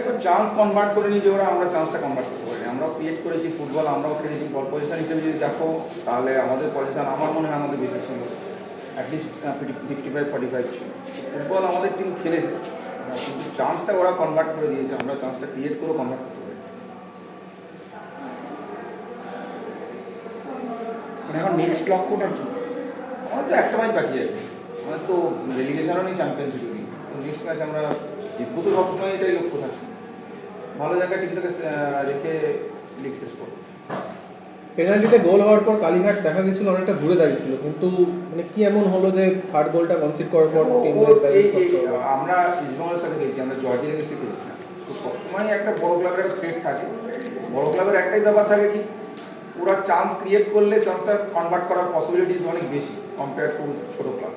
দেখো chance convert করে নিয়ে যে ওরা আমরা চান্সটা কনভার্ট করতে পারি। আমরাও ক্রিয়েট করেছি ফুটবল আমরাও খেলেছি বল পজিশন হিসেবে যদি দেখো তাহলে আমাদের পজিশন আমার মনে হয় আমাদের বেশি ছিল। At least fifty five forty five ছিল। ফুটবল আমাদের টিম খেলেছে। কিন্তু চান্সটা ওরা কনভার্ট করে দিয়েছে আমরা চান্সটা ক্রিয়েট করেও কনভার্ট করতে পারি। মানে এখন নেক্সট লক্ষ্যটা কি? আমাদের তো একটা ম্যাচ বাকি আছে। আমাদের তো রেলিগেশনও নেই চ্যাম্পিয়নশিপ নেই। ম্যাচ আমরা জিতবো তো সবসময় এটাই লক্ষ্য থাকে। ভালো জায়গায় টিমটাকে রেখে লিগ শেষ করব। পেনাল্টিতে গোল হওয়ার পর কালীঘাট দেখা গেছিল অনেকটা ঘুরে দাঁড়িয়েছিল কিন্তু মানে কি এমন হলো যে থার্ড গোলটা কনসিড করার পর আমরা ইস্টবেঙ্গলের সাথে খেলছি আমরা জর্জিয়ার এগেস্টে খেলছি না। তো সবসময় একটা বড় ক্লাবের একটা থ্রেট থাকে। বড় ক্লাবের একটাই ব্যাপার থাকে কি ওরা চান্স ক্রিয়েট করলে চান্সটা কনভার্ট করার পসিবিলিটিস অনেক বেশি কম্পেয়ার টু ছোটো ক্লাব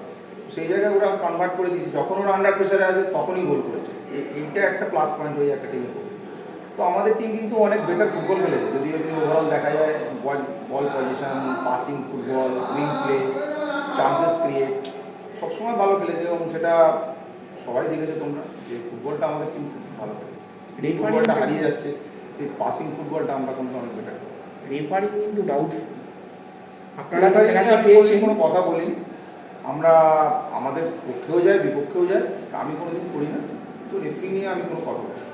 সেই জায়গায় ওরা কনভার্ট করে দিয়েছে। যখন ওরা আন্ডার প্রেশারে আছে তখনই গোল করেছে। এইটা একটা প্লাস পয়েন্ট হয়ে একটা টিমের পক্ষে। তো আমাদের টিম কিন্তু অনেক বেটার ফুটবল খেলেছে যদি এমনি ওভারঅল দেখা যায় ball ball possession passing football wing play chances create সবসময় ভালো খেলেছে এবং সেটা সবাই দেখেছ তোমরা যে ফুটবলটা আমাদের টিম খুব ভালো খেলে। ফুটবলটা হারিয়ে যাচ্ছে সেই পাসিং ফুটবলটা আমরা কিন্তু অনেক বেটার করেছি রেফারিং কিন্তু ডাউটফুল আপনারা কোনো কথা বলিনি। আমরা আমাদের পক্ষেও যায়, বিপক্ষেও যায় আমি কোনোদিন করি না তো রেফারি নিয়ে আমি কোনো কথা বলি।